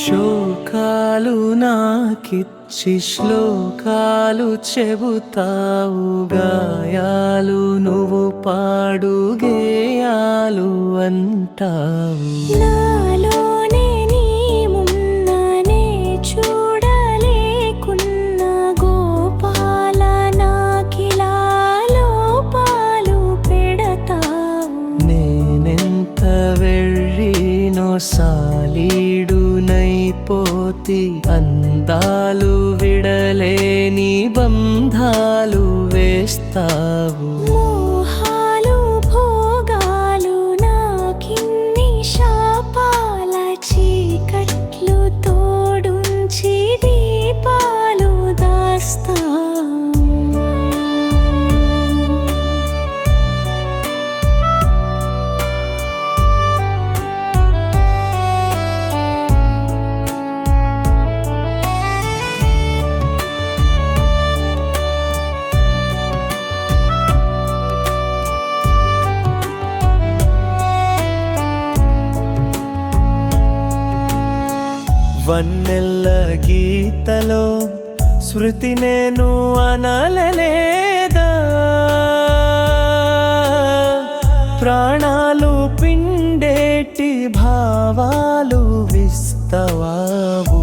శోకాలు నాకిచ్చి శ్లోకాలు చెబుతావు గాయాలు నువ్వు పాడు గేయాలు అంటావు. నేనెంత వెళ్ళినో పోతి అందాలు విడలేని బంధాలు వేస్తావు. వన్నెల్ల గీతలో శృతి నేను అనలలేదా? ప్రాణాలు పిండేటి భావాలు విస్తవావు.